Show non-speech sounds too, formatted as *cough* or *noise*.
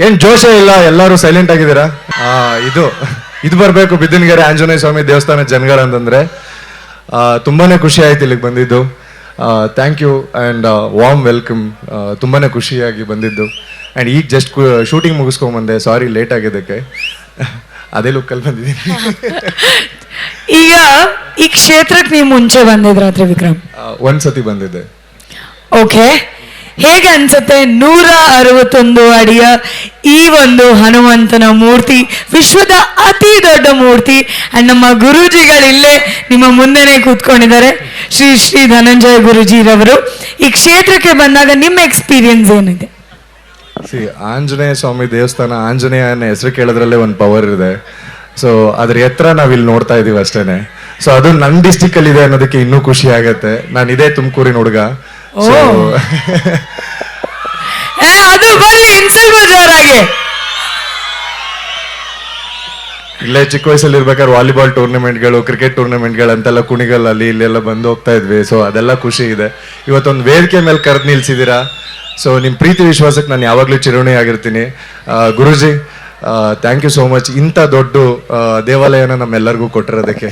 ಏನ್ ಜೋಶ ಇಲ್ಲ ಎಲ್ಲರೂ ಸೈಲೆಂಟ್ ಆಗಿದ್ದೀರಾ? ಆ, ಇದು ಇದು ಬರಬೇಕು ಬಿದ್ದನಗೆರೆ ಆಂಜನೇಯ ಸ್ವಾಮಿ ದೇವಸ್ಥಾನ ಜನಗಳು ಅಂತಂದ್ರೆ ಆ, ತುಂಬಾನೇ ಖುಷಿ ಆಯ್ತು ಇಲ್ಲಿಗೆ ಬಂದಿದ್ದು. Thank you and warm welcome ತುಂಬಾನೇ ಖುಷಿಯಾಗಿ ಬಂದಿದ್ದು. ಆ್ಯಂಡ್ ಈಗ ಜಸ್ಟ್ ಶೂಟಿಂಗ್ ಮುಗಿಸ್ಕೊಂಬಂದೆ ಸಾರಿ ಲೇಟ್ ಆಗಿದ್ದಕ್ಕೆ. ಅದೇ ಲುಕ್ಕಲ್ಲಿ ಬಂದಿದ್ದೀನಿ. ಈಗ ಈ ಕ್ಷೇತ್ರಕ್ಕೆ ನೀವು ಮುಂಚೆ ಬಂದಿದ್ರ ವಿಕ್ರಮ್ ಒಂದ್ಸತಿ ಒಂದ್ ಸತಿ ಬಂದಿದ್ದೆ. ಓಕೆ ಹೇಗೆ ಅನ್ಸುತ್ತೆ? ನೂರ ಅರವತ್ತೊಂದು ಅಡಿಯ ಈ ಒಂದು ಹನುಮಂತನ ಮೂರ್ತಿ, ವಿಶ್ವದ ಅತಿ ದೊಡ್ಡ ಮೂರ್ತಿ. ಅಂಡ್ ನಮ್ಮ ಗುರೂಜಿಗಳಿಲ್ಲೇ ನಿಮ್ಮ ಮುಂದೆನೆ ಕೂತ್ಕೊಂಡಿದ್ದಾರೆ. ಶ್ರೀ ಶ್ರೀ ಧನಂಜಯ ಗುರುಜಿರವರು. ಈ ಕ್ಷೇತ್ರಕ್ಕೆ ಬಂದಾಗ ನಿಮ್ಮ ಎಕ್ಸ್ಪೀರಿಯನ್ಸ್ ಏನಿದೆ? ಸಿ ಆಂಜನೇಯ ಸ್ವಾಮಿ ದೇವಸ್ಥಾನ ಆಂಜನೇಯನ ಹೆಸರು ಕೇಳೋದ್ರಲ್ಲೇ ಒಂದು ಪವರ್ ಇದೆ. ಸೊ ಅದ್ರ ಎತ್ತರ ನಾವಿಲ್ಲಿ ನೋಡ್ತಾ ಇದೀವಿ ಅಷ್ಟೇನೆ. ಸೊ ಅದು ನನ್ನ ಡಿಸ್ಟಿಕ್ ಅಲ್ಲಿ ಇದೆ ಅನ್ನೋದಕ್ಕೆ ಇನ್ನೂ ಖುಷಿ ಆಗತ್ತೆ. ನಾನು ಇದೇ ತುಮಕೂರಿನ ಹುಡುಗ. ಸೊ *laughs* ಏ, ಅದು ಬರ್ಲಿ ಜೋರಾಗಿ ಇಲ್ಲೇ ಚಿಕ್ಕ ವಯಸ್ಸಲ್ಲಿ ಇರ್ಬೇಕಾದ್ರೆ ವಾಲಿಬಾಲ್ ಟೂರ್ನಮೆಂಟ್ಗಳು ಕ್ರಿಕೆಟ್ ಟೂರ್ನಮೆಂಟ್ಗಳು ಅಂತೆಲ್ಲ ಕುಣಿಗಲ್ಲ ಅಲ್ಲಿ ಇಲ್ಲೆಲ್ಲ ಬಂದು ಹೋಗ್ತಾ ಇದ್ವಿ. ಸೊ ಅದೆಲ್ಲ ಖುಷಿ ಇದೆ. ಇವತ್ತೊಂದು ವೇದಿಕೆ ಮೇಲೆ ಕರೆದು ನಿಲ್ಸಿದ್ದೀರಾ ಸೊ ನಿಮ್ಮ ಪ್ರೀತಿ ವಿಶ್ವಾಸಕ್ಕೆ ನಾನು ಯಾವಾಗಲೂ ಚಿರುಣಿ ಆಗಿರ್ತೀನಿ. Guruji Guruji thank you so much ಇಂಥ ದೊಡ್ಡ ದೇವಾಲಯನ ನಮ್ಮೆಲ್ಲರಿಗೂ ಕೊಟ್ಟಿರೋದಕ್ಕೆ